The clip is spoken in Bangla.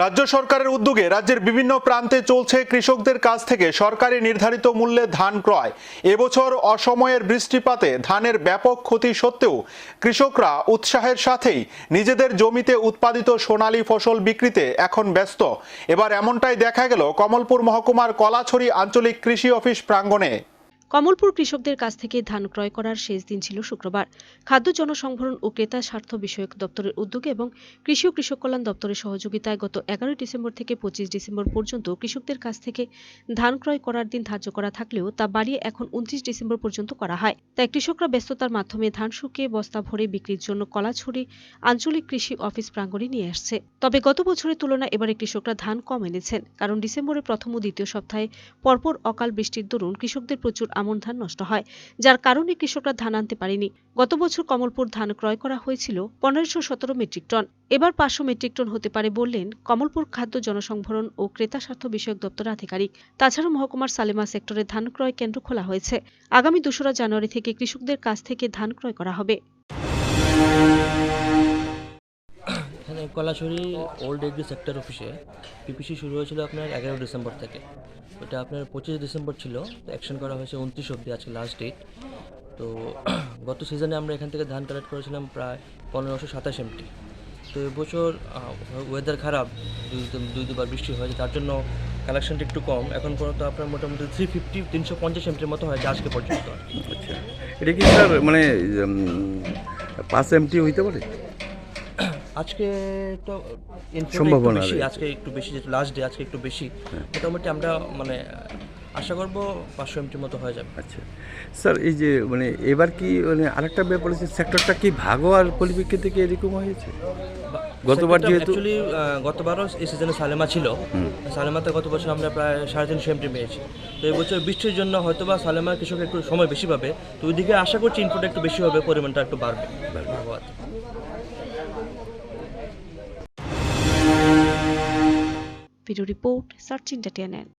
রাজ্য সরকারের উদ্যোগে রাজ্যের বিভিন্ন প্রান্তে চলছে কৃষকদের কাছ থেকে সরকারি নির্ধারিত মূল্যে ধান ক্রয়। এবছর অসময়ের বৃষ্টিপাতে ধানের ব্যাপক ক্ষতি সত্ত্বেও কৃষকরা উৎসাহের সাথেই নিজেদের জমিতে উৎপাদিত সোনালী ফসল বিক্রিতে এখন ব্যস্ত। এবার এমনটাই দেখা গেল কমলপুর মহকুমার কলাছড়ি আঞ্চলিক কৃষি অফিস প্রাঙ্গণে। কমলপুর কৃষকদের কাছ থেকে ধান ক্রয় করার শেষ দিন ছিল শুক্রবার। খাদ্য জনসংভরণ ও ক্রেতা স্বার্থ বিষয়ক দপ্তরের উদ্যোগে এবং কৃষি ও কৃষক কল্যাণ দপ্তরের সহযোগিতায় গত এগারোই ডিসেম্বর থেকে পঁচিশ ডিসেম্বর পর্যন্ত কৃষকদের কাছ থেকে ধান ক্রয় করার দিন ধার্য করা থাকলেও তা বাড়িয়ে এখন উনত্রিশ ডিসেম্বর পর্যন্ত করা হয়। তাই কৃষকরা ব্যস্ততার মাধ্যমে ধান শুকিয়ে, বস্তা ভরে বিক্রির জন্য কলাছড়ি আঞ্চলিক কৃষি অফিস প্রাঙ্গণে নিয়ে আসছে। তবে গত বছরের তুলনায় এবারে কৃষকরা ধান কম এনেছেন, কারণ ডিসেম্বরের প্রথম ও দ্বিতীয় সপ্তাহে পরপর অকাল বৃষ্টির দরুন কৃষকদের প্রচুর আমন ধান নষ্ট হয়, যার কারণে কৃষকরা ধান আনতে পারেনি। গত বছর কমলপুর ধান ক্রয় করা হয়েছিল পনেরোশো সতেরো মেট্রিক টন। এবার পাঁচশো মেট্রিক টন হতে পারে বললেন কমলপুর খাদ্য জনসংভরণ ও ক্রেতা স্বার্থ বিষয়ক দপ্তর আধিকারিক। তাছাড়া মহকুমার সালেমা সেক্টরে ধান ক্রয় কেন্দ্র খোলা হয়েছে। আগামী দোসরা জানুয়ারি থেকে কৃষকদের কাছ থেকে ধান ক্রয় করা হবে। কলাছড়ি ওল্ড এগ্রি সেক্টর অফিসে পিপিসি শুরু হয়েছিল আপনার এগারো ডিসেম্বর থেকে। ওটা আপনার পঁচিশ ডিসেম্বর ছিল অ্যাকশন করা হয়েছে উনত্রিশ অব্দি আজকে লাস্ট ডেট তো গত সিজনে আমরা এখান থেকে ধান কালেক্ট করেছিলাম প্রায় পনেরোশো সাতাশ এমটি তো এবছর ওয়েদার খারাপ, দুই দুই দুবার বৃষ্টি হয়েছে, তার জন্য কালেকশনটা একটু কম। এখন পর্যন্ত আপনার মোটামুটি থ্রি ফিফটি তিনশো পঞ্চাশ এমটির মতো হয়েছে আজকে পর্যন্ত। আচ্ছা। এটা কি স্যার মানে পাঁচ এমটি হইতে পারে? আজকে তো সম্ভাবনা বেশি আজকে একটু বেশি যেহেতু লাস্ট ডে আজকে একটু বেশি। মোটামুটি আমরা মানে আশা করব পাঁচশো এমটির মতো হয়ে যাবে। আচ্ছা। স্যার এই যে মানে এবার কি মানে আরেকটা ব্যাপার হচ্ছে সেক্টরটা কি ভাগ হওয়ার পরিপ্রেক্ষিতে কি এরকম হয়েছে? গতবার যেহেতু অ্যাকচুয়ালি গতবারও এই সিজনে সালেমা ছিল। সালেমাতে গত বছর আমরা প্রায় সাড়ে তিনশো এমটি পেয়েছি। তো এই বছর বৃষ্টির জন্য হয়তো বা সালেমা কৃষক একটু সময় বেশি পাবে। তো ওইদিকে আশা করছি ইনপুট একটু বেশি হবে পরিমাণটা একটু বাড়বে। Bhagwat video report search entertainment